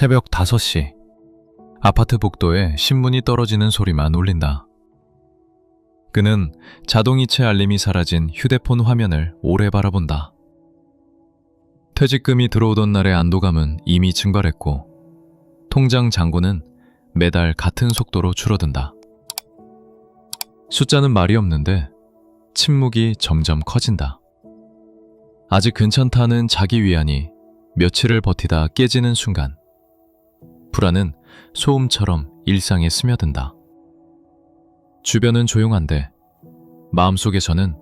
새벽 5시. 아파트 복도에 신문이 떨어지는 소리만 울린다. 그는 자동이체 알림이 사라진 휴대폰 화면을 오래 바라본다. 퇴직금이 들어오던 날의 안도감은 이미 증발했고, 통장 잔고는 매달 같은 속도로 줄어든다. 숫자는 말이 없는데, 침묵이 점점 커진다. 아직 괜찮다는 자기 위안이 며칠을 버티다 깨지는 순간, 불안은 소음처럼 일상에 스며든다. 주변은 조용한데 마음속에서는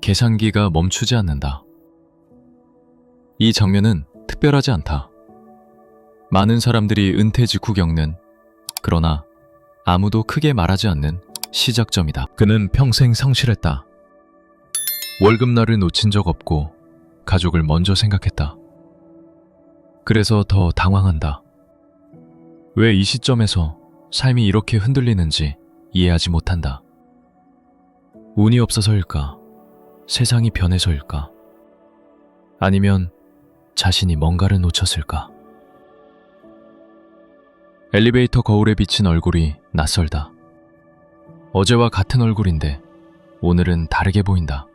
계산기가 멈추지 않는다. 이 장면은 특별하지 않다. 많은 사람들이 은퇴 직후 겪는 그러나 아무도 크게 말하지 않는 시작점이다. 그는 평생 성실했다. 월급날을 놓친 적 없고 가족을 먼저 생각했다. 그래서 더 당황한다. 왜 이 시점에서 삶이 이렇게 흔들리는지 이해하지 못한다. 운이 없어서일까? 세상이 변해서일까? 아니면 자신이 뭔가를 놓쳤을까? 엘리베이터 거울에 비친 얼굴이 낯설다. 어제와 같은 얼굴인데 오늘은 다르게 보인다.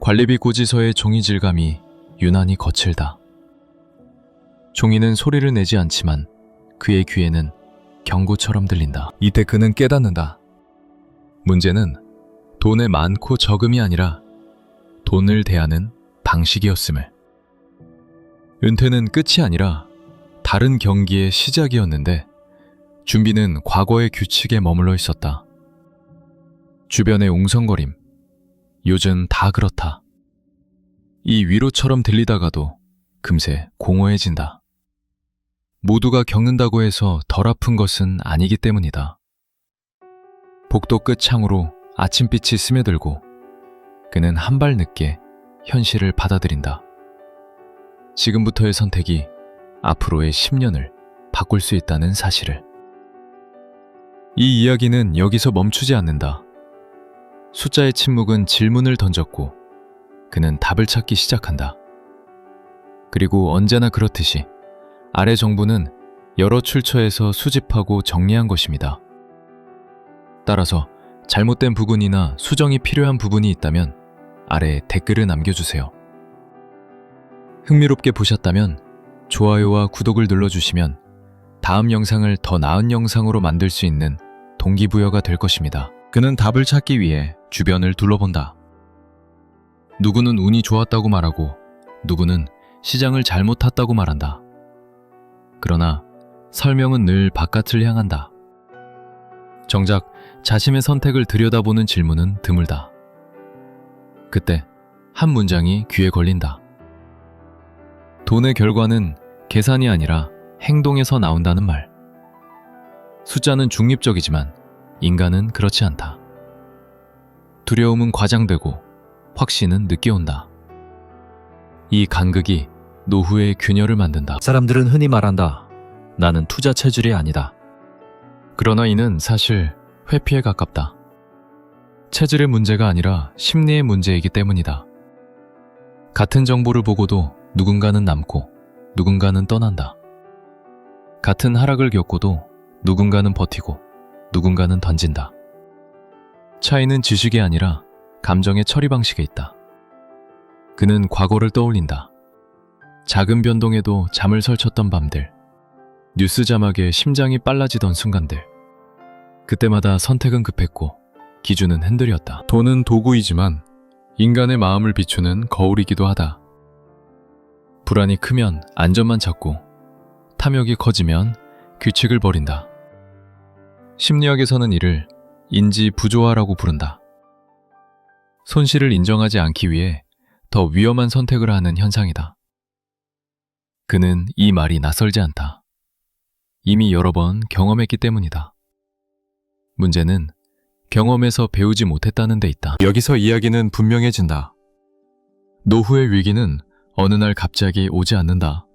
관리비 고지서의 종이 질감이 유난히 거칠다. 종이는 소리를 내지 않지만 그의 귀에는 경고처럼 들린다. 이때 그는 깨닫는다. 문제는 돈의 많고 적음이 아니라 돈을 대하는 방식이었음을. 은퇴는 끝이 아니라 다른 경기의 시작이었는데 준비는 과거의 규칙에 머물러 있었다. 주변의 웅성거림. 요즘 다 그렇다. 이 위로처럼 들리다가도 금세 공허해진다. 모두가 겪는다고 해서 덜 아픈 것은 아니기 때문이다. 복도 끝 창으로 아침빛이 스며들고 그는 한 발 늦게 현실을 받아들인다. 지금부터의 선택이 앞으로의 10년을 바꿀 수 있다는 사실을. 이 이야기는 여기서 멈추지 않는다. 숫자의 침묵은 질문을 던졌고 그는 답을 찾기 시작한다. 그리고 언제나 그렇듯이 아래 정보는 여러 출처에서 수집하고 정리한 것입니다. 따라서 잘못된 부분이나 수정이 필요한 부분이 있다면 아래 댓글을 남겨주세요. 흥미롭게 보셨다면 좋아요와 구독을 눌러주시면 다음 영상을 더 나은 영상으로 만들 수 있는 동기부여가 될 것입니다. 그는 답을 찾기 위해 주변을 둘러본다. 누구는 운이 좋았다고 말하고 누구는 시장을 잘못 탔다고 말한다. 그러나 설명은 늘 바깥을 향한다. 정작 자신의 선택을 들여다보는 질문은 드물다. 그때 한 문장이 귀에 걸린다. 돈의 결과는 계산이 아니라 행동에서 나온다는 말. 숫자는 중립적이지만 인간은 그렇지 않다. 두려움은 과장되고 확신은 늦게 온다. 이 간극이 노후의 균열을 만든다. 사람들은 흔히 말한다. 나는 투자 체질이 아니다. 그러나 이는 사실 회피에 가깝다. 체질의 문제가 아니라 심리의 문제이기 때문이다. 같은 정보를 보고도 누군가는 남고 누군가는 떠난다. 같은 하락을 겪고도 누군가는 버티고 누군가는 던진다. 차이는 지식이 아니라 감정의 처리 방식에 있다. 그는 과거를 떠올린다. 작은 변동에도 잠을 설쳤던 밤들, 뉴스 자막에 심장이 빨라지던 순간들. 그때마다 선택은 급했고 기준은 흔들렸다. 돈은 도구이지만 인간의 마음을 비추는 거울이기도 하다. 불안이 크면 안전만 찾고 탐욕이 커지면 규칙을 버린다. 심리학에서는 이를 인지 부조화라고 부른다. 손실을 인정하지 않기 위해 더 위험한 선택을 하는 현상이다. 그는 이 말이 낯설지 않다. 이미 여러 번 경험했기 때문이다. 문제는 경험에서 배우지 못했다는 데 있다. 여기서 이야기는 분명해진다. 노후의 위기는 어느 날 갑자기 오지 않는다.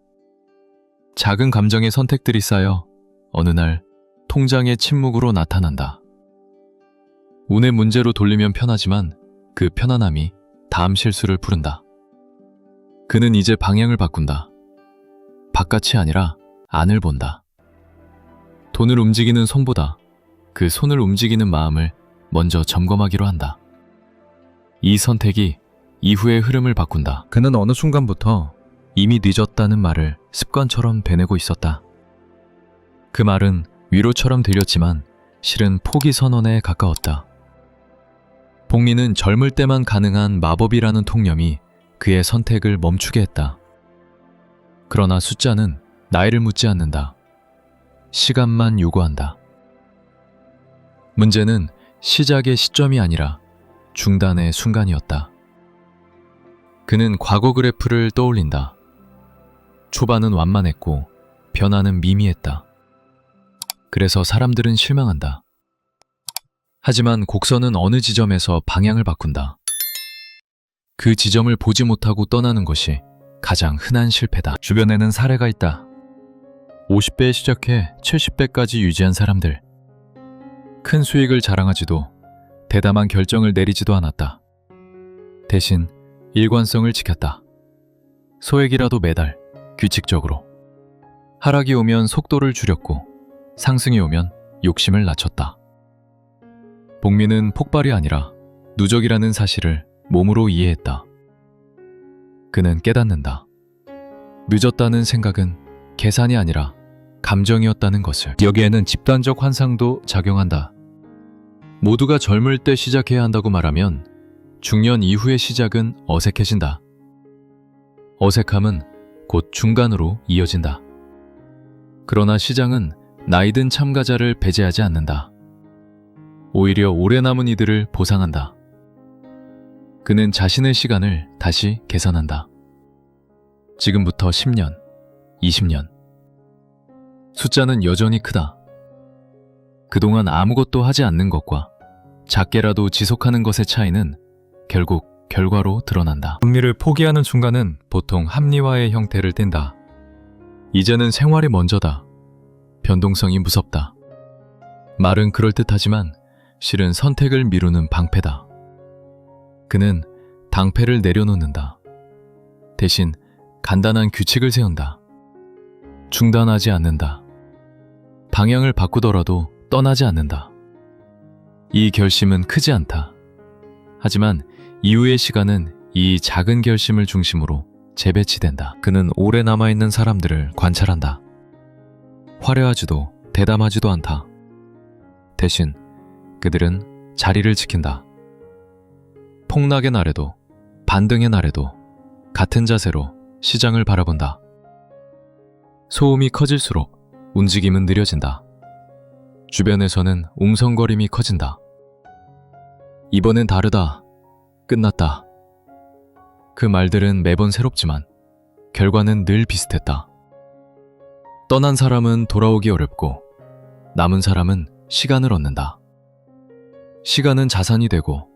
작은 감정의 선택들이 쌓여 어느 날 통장의 침묵으로 나타난다. 운의 문제로 돌리면 편하지만 그 편안함이 다음 실수를 부른다. 그는 이제 방향을 바꾼다. 바깥이 아니라 안을 본다. 돈을 움직이는 손보다 그 손을 움직이는 마음을 먼저 점검하기로 한다. 이 선택이 이후의 흐름을 바꾼다. 그는 어느 순간부터 이미 늦었다는 말을 습관처럼 되뇌고 있었다. 그 말은 위로처럼 들렸지만 실은 포기 선언에 가까웠다. 복리는 젊을 때만 가능한 마법이라는 통념이 그의 선택을 멈추게 했다. 그러나 숫자는 나이를 묻지 않는다. 시간만 요구한다. 문제는 시작의 시점이 아니라 중단의 순간이었다. 그는 과거 그래프를 떠올린다. 초반은 완만했고 변화는 미미했다. 그래서 사람들은 실망한다. 하지만 곡선은 어느 지점에서 방향을 바꾼다. 그 지점을 보지 못하고 떠나는 것이 가장 흔한 실패다. 주변에는 사례가 있다. 50배에 시작해 70배까지 유지한 사람들. 큰 수익을 자랑하지도 대담한 결정을 내리지도 않았다. 대신 일관성을 지켰다. 소액이라도 매달 규칙적으로. 하락이 오면 속도를 줄였고 상승이 오면 욕심을 낮췄다. 복미는 폭발이 아니라 누적이라는 사실을 몸으로 이해했다. 그는 깨닫는다. 늦었다는 생각은 계산이 아니라 감정이었다는 것을. 여기에는 집단적 환상도 작용한다. 모두가 젊을 때 시작해야 한다고 말하면 중년 이후의 시작은 어색해진다. 어색함은 곧 중간으로 이어진다. 그러나 시장은 나이든 참가자를 배제하지 않는다. 오히려 오래 남은 이들을 보상한다. 그는 자신의 시간을 다시 계산한다. 지금부터 10년, 20년. 숫자는 여전히 크다. 그동안 아무것도 하지 않는 것과 작게라도 지속하는 것의 차이는 결국 결과로 드러난다. 흥미를 포기하는 순간은 보통 합리화의 형태를 띈다. 이제는 생활이 먼저다. 변동성이 무섭다. 말은 그럴듯하지만 실은 선택을 미루는 방패다. 그는 당패를 내려놓는다. 대신 간단한 규칙을 세운다. 중단하지 않는다. 방향을 바꾸더라도 떠나지 않는다. 이 결심은 크지 않다. 하지만 이후의 시간은 이 작은 결심을 중심으로 재배치된다. 그는 오래 남아있는 사람들을 관찰한다. 화려하지도 대담하지도 않다. 대신 그들은 자리를 지킨다. 폭락의 날에도 반등의 날에도 같은 자세로 시장을 바라본다. 소음이 커질수록 움직임은 느려진다. 주변에서는 웅성거림이 커진다. 이번엔 다르다. 끝났다. 그 말들은 매번 새롭지만 결과는 늘 비슷했다. 떠난 사람은 돌아오기 어렵고 남은 사람은 시간을 얻는다. 시간은 자산이 되고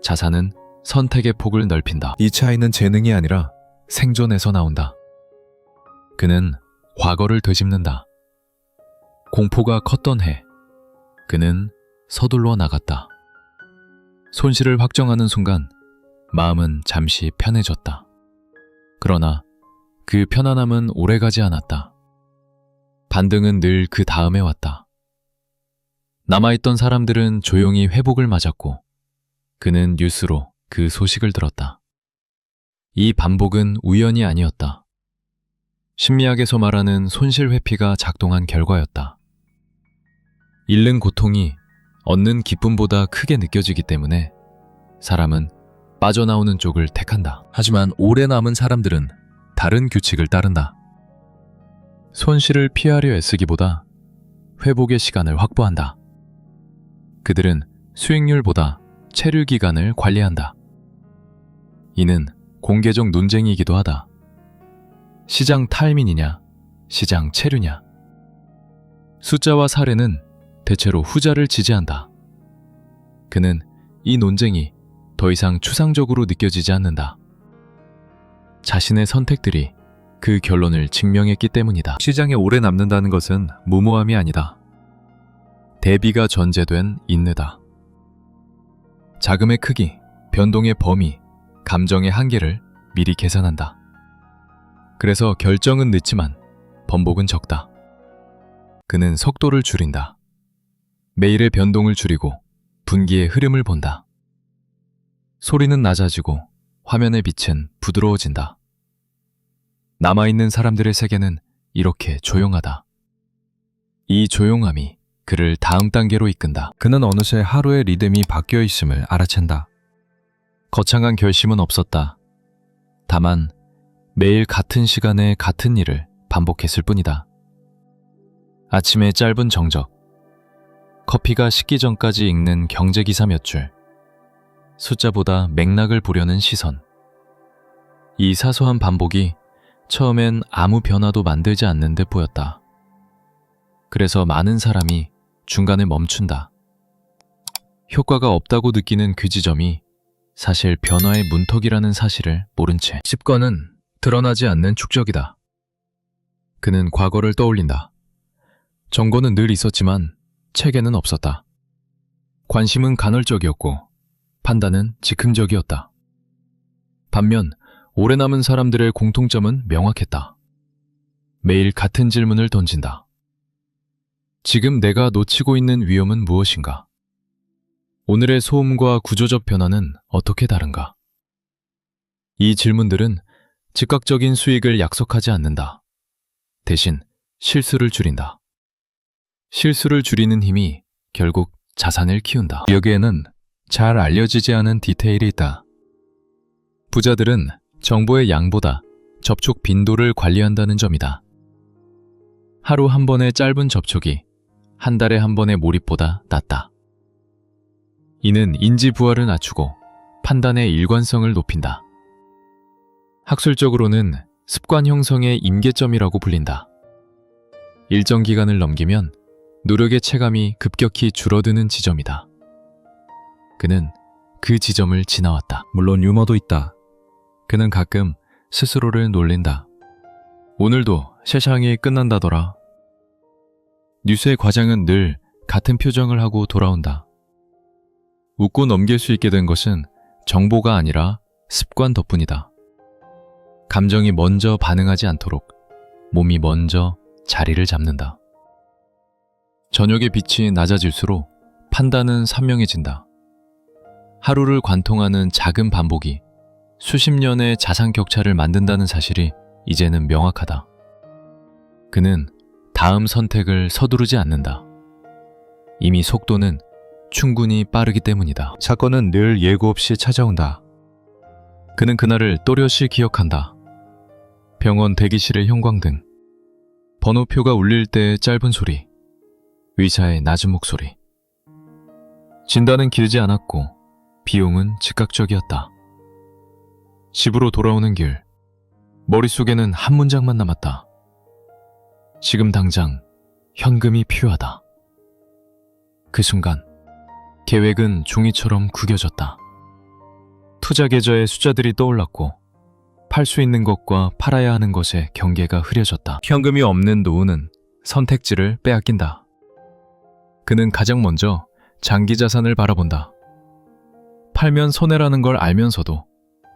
자산은 선택의 폭을 넓힌다. 이 차이는 재능이 아니라 생존에서 나온다. 그는 과거를 되짚는다. 공포가 컸던 해, 그는 서둘러 나갔다. 손실을 확정하는 순간 마음은 잠시 편해졌다. 그러나 그 편안함은 오래가지 않았다. 반등은 늘 그 다음에 왔다. 남아있던 사람들은 조용히 회복을 맞았고 그는 뉴스로 그 소식을 들었다. 이 반복은 우연이 아니었다. 심리학에서 말하는 손실 회피가 작동한 결과였다. 잃는 고통이 얻는 기쁨보다 크게 느껴지기 때문에 사람은 빠져나오는 쪽을 택한다. 하지만 오래 남은 사람들은 다른 규칙을 따른다. 손실을 피하려 애쓰기보다 회복의 시간을 확보한다. 그들은 수익률보다 체류 기간을 관리한다. 이는 공개적 논쟁이기도 하다. 시장 타이밍이냐, 시장 체류냐. 숫자와 사례는 대체로 후자를 지지한다. 그는 이 논쟁이 더 이상 추상적으로 느껴지지 않는다. 자신의 선택들이 그 결론을 증명했기 때문이다. 시장에 오래 남는다는 것은 무모함이 아니다. 대비가 전제된 인내다. 자금의 크기, 변동의 범위, 감정의 한계를 미리 계산한다. 그래서 결정은 늦지만 번복은 적다. 그는 속도를 줄인다. 매일의 변동을 줄이고 분기의 흐름을 본다. 소리는 낮아지고 화면의 빛은 부드러워진다. 남아있는 사람들의 세계는 이렇게 조용하다. 이 조용함이 그를 다음 단계로 이끈다. 그는 어느새 하루의 리듬이 바뀌어 있음을 알아챈다. 거창한 결심은 없었다. 다만 매일 같은 시간에 같은 일을 반복했을 뿐이다. 아침에 짧은 정적, 커피가 식기 전까지 읽는 경제 기사 몇 줄, 숫자보다 맥락을 보려는 시선. 이 사소한 반복이 처음엔 아무 변화도 만들지 않는 듯 보였다. 그래서 많은 사람이 중간에 멈춘다. 효과가 없다고 느끼는 그 지점이 사실 변화의 문턱이라는 사실을 모른 채 습관은 드러나지 않는 축적이다. 그는 과거를 떠올린다. 정보는 늘 있었지만 체계는 없었다. 관심은 간헐적이었고 판단은 즉흥적이었다. 반면 오래 남은 사람들의 공통점은 명확했다. 매일 같은 질문을 던진다. 지금 내가 놓치고 있는 위험은 무엇인가? 오늘의 소음과 구조적 변화는 어떻게 다른가? 이 질문들은 즉각적인 수익을 약속하지 않는다. 대신 실수를 줄인다. 실수를 줄이는 힘이 결국 자산을 키운다. 여기에는 잘 알려지지 않은 디테일이 있다. 부자들은 정보의 양보다 접촉 빈도를 관리한다는 점이다. 하루 한 번의 짧은 접촉이 한 달에 한 번의 몰입보다 낫다. 이는 인지 부하를 낮추고 판단의 일관성을 높인다. 학술적으로는 습관 형성의 임계점이라고 불린다. 일정 기간을 넘기면 노력의 체감이 급격히 줄어드는 지점이다. 그는 그 지점을 지나왔다. 물론 유머도 있다. 그는 가끔 스스로를 놀린다. 오늘도 세상이 끝난다더라. 뉴스의 과장은 늘 같은 표정을 하고 돌아온다. 웃고 넘길 수 있게 된 것은 정보가 아니라 습관 덕분이다. 감정이 먼저 반응하지 않도록 몸이 먼저 자리를 잡는다. 저녁의 빛이 낮아질수록 판단은 선명해진다. 하루를 관통하는 작은 반복이 수십 년의 자산 격차를 만든다는 사실이 이제는 명확하다. 그는 다음 선택을 서두르지 않는다. 이미 속도는 충분히 빠르기 때문이다. 사건은 늘 예고 없이 찾아온다. 그는 그날을 또렷이 기억한다. 병원 대기실의 형광등, 번호표가 울릴 때의 짧은 소리, 의사의 낮은 목소리. 진단은 길지 않았고 비용은 즉각적이었다. 집으로 돌아오는 길, 머릿속에는 한 문장만 남았다. 지금 당장 현금이 필요하다. 그 순간 계획은 종이처럼 구겨졌다. 투자 계좌의 숫자들이 떠올랐고 팔 수 있는 것과 팔아야 하는 것의 경계가 흐려졌다. 현금이 없는 노후는 선택지를 빼앗긴다. 그는 가장 먼저 장기 자산을 바라본다. 팔면 손해라는 걸 알면서도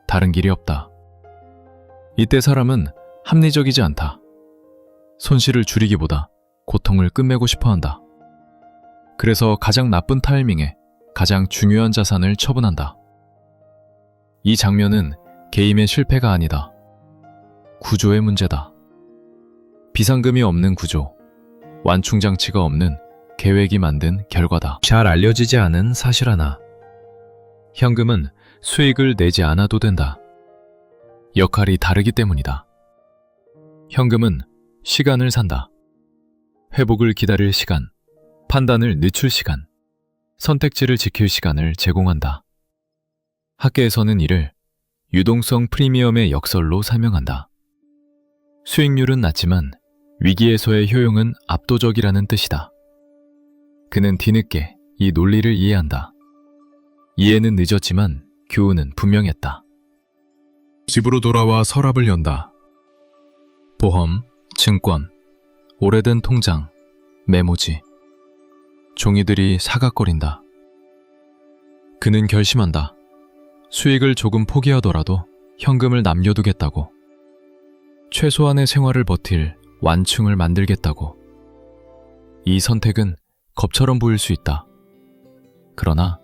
다른 길이 없다. 이때 사람은 합리적이지 않다. 손실을 줄이기보다 고통을 끝내고 싶어 한다. 그래서 가장 나쁜 타이밍에 가장 중요한 자산을 처분한다. 이 장면은 게임의 실패가 아니다. 구조의 문제다. 비상금이 없는 구조, 완충 장치가 없는 계획이 만든 결과다. 잘 알려지지 않은 사실 하나. 현금은 수익을 내지 않아도 된다. 역할이 다르기 때문이다. 현금은 시간을 산다. 회복을 기다릴 시간, 판단을 늦출 시간, 선택지를 지킬 시간을 제공한다. 학계에서는 이를 유동성 프리미엄의 역설로 설명한다. 수익률은 낮지만 위기에서의 효용은 압도적이라는 뜻이다. 그는 뒤늦게 이 논리를 이해한다. 이해는 늦었지만 교훈은 분명했다. 집으로 돌아와 서랍을 연다. 보험, 증권, 오래된 통장, 메모지. 종이들이 사각거린다. 그는 결심한다. 수익을 조금 포기하더라도 현금을 남겨두겠다고. 최소한의 생활을 버틸 완충을 만들겠다고. 이 선택은 겁처럼 보일 수 있다. 그러나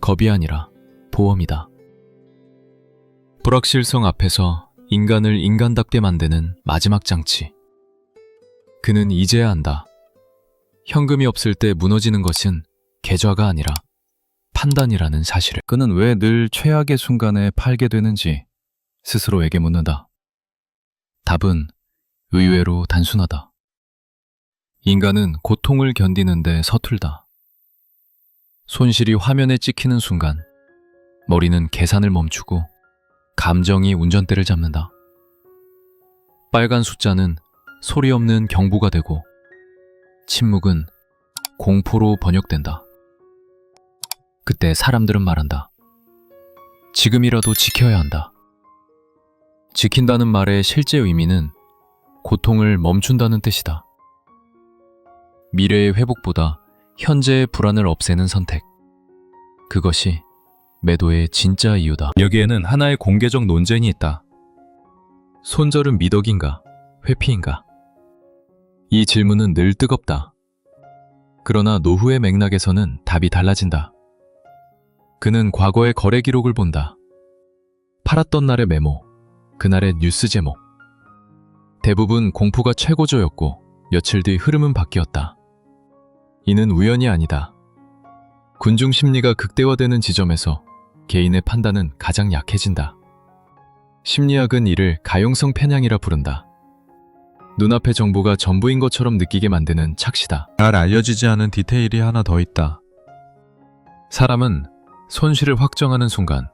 겁이 아니라 보험이다. 불확실성 앞에서 인간을 인간답게 만드는 마지막 장치. 그는 이제야 안다. 현금이 없을 때 무너지는 것은 계좌가 아니라 판단이라는 사실을. 그는 왜 늘 최악의 순간에 팔게 되는지 스스로에게 묻는다. 답은 의외로 단순하다. 인간은 고통을 견디는데 서툴다. 손실이 화면에 찍히는 순간 머리는 계산을 멈추고 감정이 운전대를 잡는다. 빨간 숫자는 소리 없는 경보가 되고 침묵은 공포로 번역된다. 그때 사람들은 말한다. 지금이라도 지켜야 한다. 지킨다는 말의 실제 의미는 고통을 멈춘다는 뜻이다. 미래의 회복보다 현재의 불안을 없애는 선택. 그것이 매도의 진짜 이유다. 여기에는 하나의 공개적 논쟁이 있다. 손절은 미덕인가, 회피인가? 이 질문은 늘 뜨겁다. 그러나 노후의 맥락에서는 답이 달라진다. 그는 과거의 거래 기록을 본다. 팔았던 날의 메모, 그날의 뉴스 제목. 대부분 공포가 최고조였고 며칠 뒤 흐름은 바뀌었다. 이는 우연이 아니다. 군중 심리가 극대화되는 지점에서 개인의 판단은 가장 약해진다. 심리학은 이를 가용성 편향이라 부른다. 눈앞의 정보가 전부인 것처럼 느끼게 만드는 착시다. 잘 알려지지 않은 디테일이 하나 더 있다. 사람은 손실을 확정하는 순간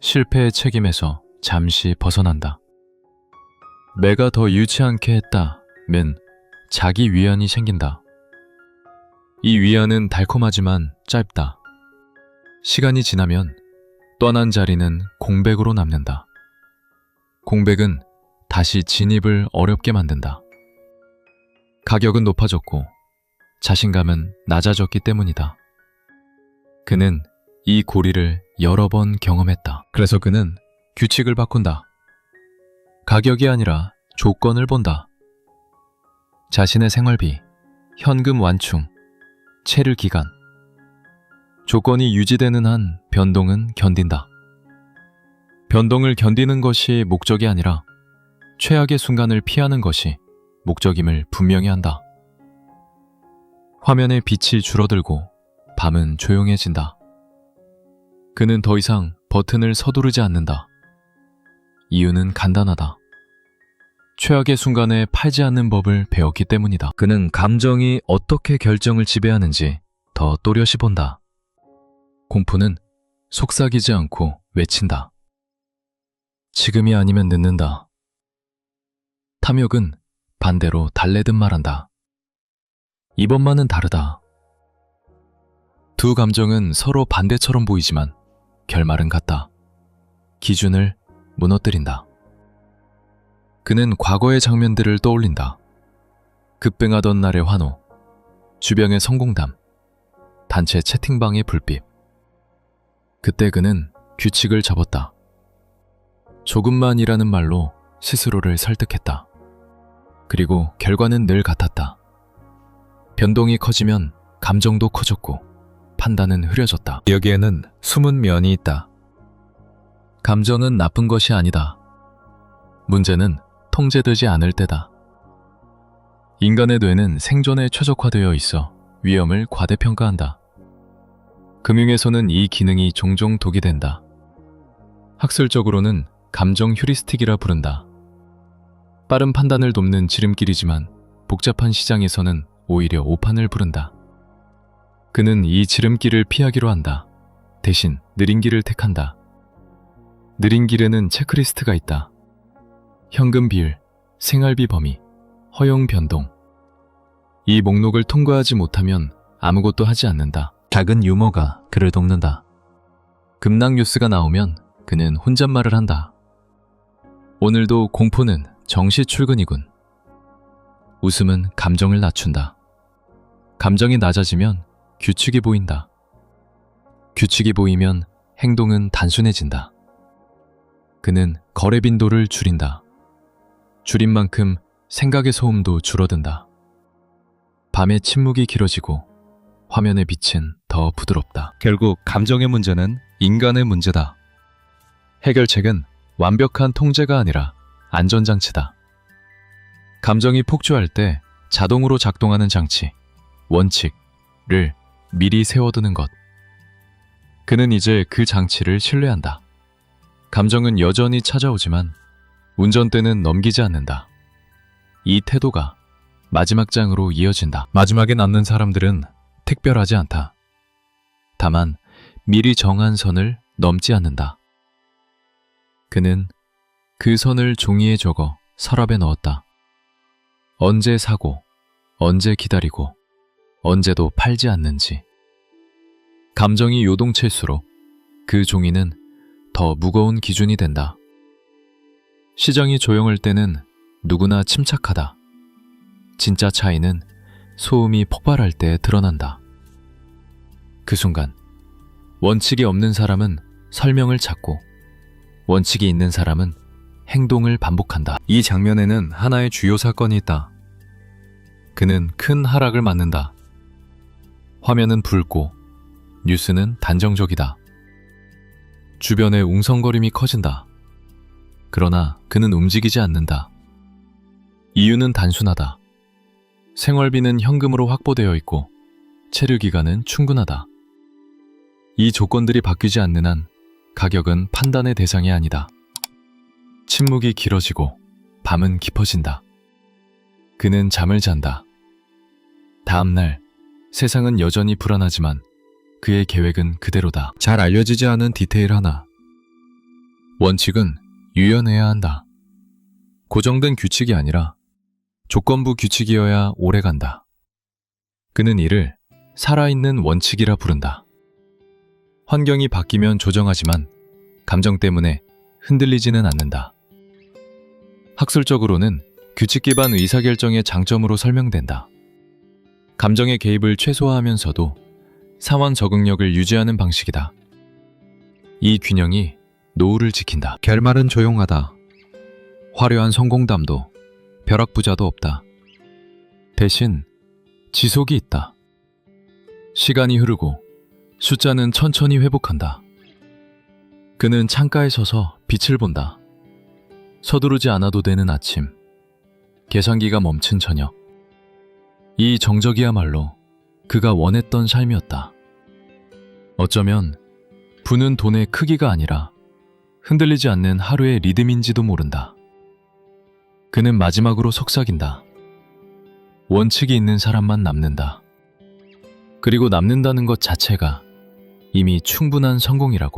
실패의 책임에서 잠시 벗어난다. 내가 더 유치하게 했다면 자기 위안이 생긴다. 이 위안은 달콤하지만 짧다. 시간이 지나면 떠난 자리는 공백으로 남는다. 공백은 다시 진입을 어렵게 만든다. 가격은 높아졌고 자신감은 낮아졌기 때문이다. 그는 이 고리를 여러 번 경험했다. 그래서 그는 규칙을 바꾼다. 가격이 아니라 조건을 본다. 자신의 생활비, 현금 완충, 체류 기간. 조건이 유지되는 한 변동은 견딘다. 변동을 견디는 것이 목적이 아니라 최악의 순간을 피하는 것이 목적임을 분명히 한다. 화면의 빛이 줄어들고 밤은 조용해진다. 그는 더 이상 버튼을 서두르지 않는다. 이유는 간단하다. 최악의 순간에 팔지 않는 법을 배웠기 때문이다. 그는 감정이 어떻게 결정을 지배하는지 더 또렷이 본다. 공포는 속삭이지 않고 외친다. 지금이 아니면 늦는다. 탐욕은 반대로 달래듯 말한다. 이번만은 다르다. 두 감정은 서로 반대처럼 보이지만 결말은 같다. 기준을 무너뜨린다. 그는 과거의 장면들을 떠올린다. 급뱅하던 날의 환호, 주변의 성공담, 단체 채팅방의 불빛. 그때 그는 규칙을 접었다. 조금만이라는 말로 스스로를 설득했다. 그리고 결과는 늘 같았다. 변동이 커지면 감정도 커졌고 판단은 흐려졌다. 여기에는 숨은 면이 있다. 감정은 나쁜 것이 아니다. 문제는 통제되지 않을 때다. 인간의 뇌는 생존에 최적화되어 있어 위험을 과대평가한다. 금융에서는 이 기능이 종종 독이 된다. 학술적으로는 감정 휴리스틱이라 부른다. 빠른 판단을 돕는 지름길이지만 복잡한 시장에서는 오히려 오판을 부른다. 그는 이 지름길을 피하기로 한다. 대신 느린 길을 택한다. 느린 길에는 체크리스트가 있다. 현금 비율, 생활비 범위, 허용 변동. 이 목록을 통과하지 못하면 아무것도 하지 않는다. 작은 유머가 그를 돕는다. 급락 뉴스가 나오면 그는 혼잣말을 한다. 오늘도 공포는 정시 출근이군. 웃음은 감정을 낮춘다. 감정이 낮아지면 규칙이 보인다. 규칙이 보이면 행동은 단순해진다. 그는 거래 빈도를 줄인다. 줄인 만큼 생각의 소음도 줄어든다. 밤의 침묵이 길어지고 화면의 빛은 더 부드럽다. 결국 감정의 문제는 인간의 문제다. 해결책은 완벽한 통제가 아니라 안전장치다. 감정이 폭주할 때 자동으로 작동하는 장치, 원칙을 미리 세워두는 것. 그는 이제 그 장치를 신뢰한다. 감정은 여전히 찾아오지만 운전대는 넘기지 않는다. 이 태도가 마지막 장으로 이어진다. 마지막에 남는 사람들은 특별하지 않다. 다만 미리 정한 선을 넘지 않는다. 그는 그 선을 종이에 적어 서랍에 넣었다. 언제 사고, 언제 기다리고, 언제도 팔지 않는지. 감정이 요동칠수록 그 종이는 더 무거운 기준이 된다. 시장이 조용할 때는 누구나 침착하다. 진짜 차이는 소음이 폭발할 때 드러난다. 그 순간, 원칙이 없는 사람은 설명을 찾고, 원칙이 있는 사람은 행동을 반복한다. 이 장면에는 하나의 주요 사건이 있다. 그는 큰 하락을 맞는다. 화면은 붉고 뉴스는 단정적이다. 주변의 웅성거림이 커진다. 그러나 그는 움직이지 않는다. 이유는 단순하다. 생활비는 현금으로 확보되어 있고 체류 기간은 충분하다. 이 조건들이 바뀌지 않는 한 가격은 판단의 대상이 아니다. 침묵이 길어지고 밤은 깊어진다. 그는 잠을 잔다. 다음 날 세상은 여전히 불안하지만 그의 계획은 그대로다. 잘 알려지지 않은 디테일 하나. 원칙은 유연해야 한다. 고정된 규칙이 아니라 조건부 규칙이어야 오래 간다. 그는 이를 살아있는 원칙이라 부른다. 환경이 바뀌면 조정하지만 감정 때문에 흔들리지는 않는다. 학술적으로는 규칙 기반 의사결정의 장점으로 설명된다. 감정의 개입을 최소화하면서도 상황 적응력을 유지하는 방식이다. 이 균형이 노후를 지킨다. 결말은 조용하다. 화려한 성공담도 벼락부자도 없다. 대신 지속이 있다. 시간이 흐르고 숫자는 천천히 회복한다. 그는 창가에 서서 빛을 본다. 서두르지 않아도 되는 아침. 계산기가 멈춘 저녁. 이 정적이야말로 그가 원했던 삶이었다. 어쩌면 부는 돈의 크기가 아니라 흔들리지 않는 하루의 리듬인지도 모른다. 그는 마지막으로 속삭인다. 원칙이 있는 사람만 남는다. 그리고 남는다는 것 자체가 이미 충분한 성공이라고.